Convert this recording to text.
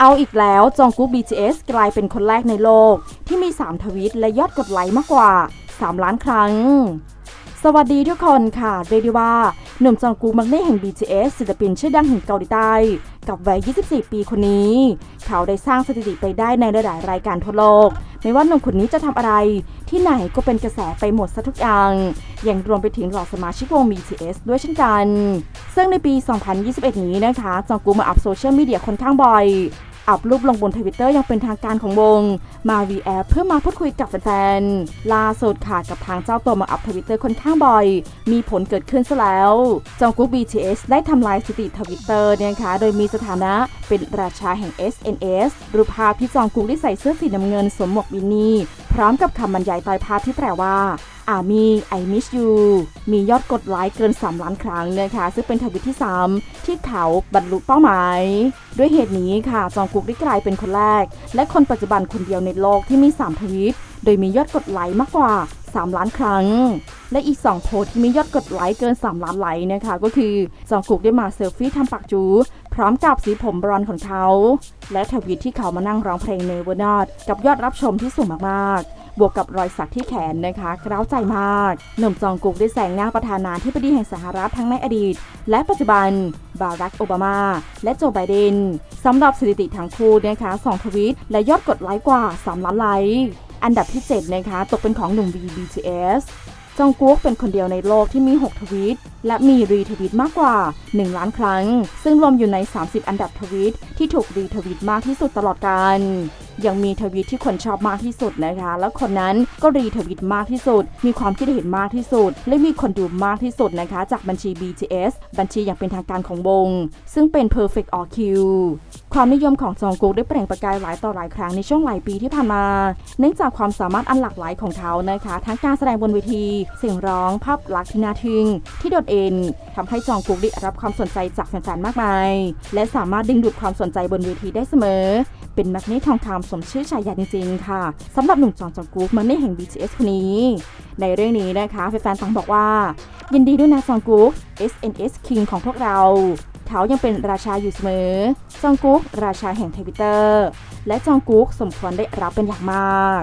เอาอีกแล้วจองกุ๊ก BTS กลายเป็นคนแรกในโลก ที่มี 3 ทวิตและยอดกดไลค์มากกว่า 3 ล้านครั้ง สวัสดีทุกคนค่ะ เรียกได้ว่า หนุ่มจองกุ๊กมักเน่แห่ง BTS ศิลปินชื่อดังแห่งเกาหลีใต้ กับวัย 24 ปีคนนี้ เขาได้สร้างสถิติไปได้ในหลายรายการทั่วโลก ไม่ว่าหนุ่มคนนี้จะทำอะไร ที่ไหนก็เป็นกระแสไปหมดซะทุกอย่างยังรวมไปถึงเหล่าสมาชิกวง BTS ด้วยเช่นกัน ซึ่งในปี 2021 นี้นะคะ จองกุ๊กมาอัพโซเชียลมีเดียค่อนข้างบ่อย อัพรูปลงบนทวิตเตอร์ยังเป็นทางการของวงมา v แอเพื่อมาพูดคุยกับแฟนๆล่าสุดค่ะกับทางเจ้าตัวมาอัพทวิตเตอร์ค่อนข้างบ่อย มีผลเกิดขึ้นซะแล้วจองกุ๊ก BTS ได้ทำลายสถิติทวิตเตอร์เนี่ยนะคะโดยมีสถานะเป็นราชาแห่ง SNS รูปภาพที่จองกุ๊กได้ใส่เสื้อสีน้ำเงินสวมหมวกวินนี่ พร้อมกับคำบรรยายใต้ภาพที่แปลว่า อามี I miss you มียอดกดไลค์เกิน 3 ล้านครั้งนะคะ ซึ่งเป็นทวิตที่ 3 ที่เขาบรรลุเป้าหมาย ด้วยเหตุนี้ค่ะ จองกุ๊กได้กลายเป็นคนแรก และคนปัจจุบันคนเดียวในโลกที่มี 3 ทวิต โดยมียอดกดไลค์มากกว่า 3 ล้านครั้ง และอีก 2 โพสที่มียอดกดไลค์เกิน 3 ล้านไลค์นะคะ ก็คือจองกุ๊กได้มาเซลฟี่ทำปากจู พร้อมกับสีผมบรอนของเขา และทวิตที่เขามานั่งร้องเพลง Never Not กับยอดรับชมที่สูงมากๆ บวกกับรอยสักที่แขนนะคะกร้าวใจมาก หนุ่มจองกุกได้แซงหน้าประธานาธิบดีแห่งสหรัฐทั้งในอดีต และปัจจุบัน บารักโอบามา และโจไบเดนสำหรับสถิติทั้งคู่นะคะ2ทวิต และยอดกดไลค์กว่า 3 ล้านไลค์อันดับที่ 7 นะคะ ตกเป็นของหนุ่ม V BTS จองกุ๊กเป็นคนเดียวในโลกที่มี 6 ทวีต และมีรีทวีตมากกว่า 1 ล้านครั้ง ซึ่งรวมอยู่ใน 30 อันดับทวีตที่ถูกรีทวีตมากที่สุดตลอดกาล ยังมีทวีตที่คนชอบมากที่สุดนะคะ แล้วคนนั้นก็รีทวีตมากที่สุด มีความคิดเห็นมากที่สุด และมีคนดูมากที่สุดนะคะ จากบัญชี BTS บัญชีอย่างเป็นทางการของวง ซึ่งเป็น Perfect All Q ความนิยมของจองกุ๊กได้เปล่งประกายหลายต่อหลายครั้งในช่วงหลายปีที่ผ่านมา เนื่องจากความสามารถอันหลากหลายของเขานะคะ ทั้งการแสดงบนเวที เสียงร้อง ภาพลักษณ์ที่น่าทึ่งที่โดดเด่นทำให้จองกุ๊กได้รับความสนใจจากแฟนๆมากมาย และสามารถดึงดูดความสนใจบนเวทีได้เสมอ เป็นแมกเนตทองคำสมชื่อฉายาจริงๆ ค่ะสำหรับหนุ่มจองจองกุ๊กมันไม่แห่ง BTS คนนี้ ในเรื่องนี้นะคะแฟนๆต่างบอกว่า ยินดีด้วยนะจองกุ๊ก SNS King ของพวกเราเขายังเป็นราชาอยู่เสมอ จองกุ๊ก ราชาแห่งทวิตเตอร์ และจองกุ๊กสมควรได้รับเป็นอย่างมาก